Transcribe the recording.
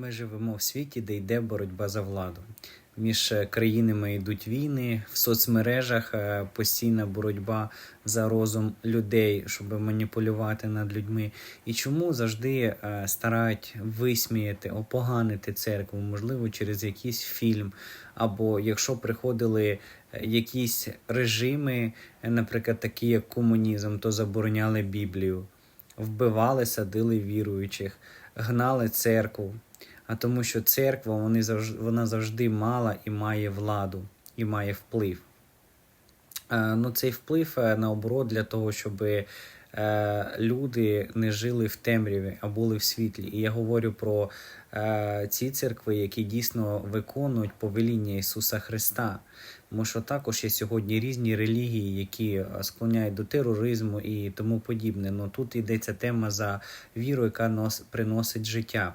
Ми живемо в світі, де йде боротьба за владу. Між е, країнами йдуть війни, в соцмережах е, постійна боротьба за розум людей, щоб маніпулювати над людьми. І чому завжди е, старають висміяти, опоганити церкву, можливо, через якийсь фільм, або якщо приходили якісь режими, наприклад, такі як комунізм, то забороняли Біблію, вбивали, садили віруючих, гнали церкву. А тому, що церква вони завжди, вона завжди мала і має владу, і має вплив. Е, ну, цей вплив е, наоборот для того, щоб е, люди не жили в темряві, а були в світлі. І я говорю про ці церкви, які дійсно виконують повеління Ісуса Христа. Тому що також є сьогодні різні релігії, які склоняють до тероризму і тому подібне. Ну тут йдеться тема за віру, яка нос, приносить життя.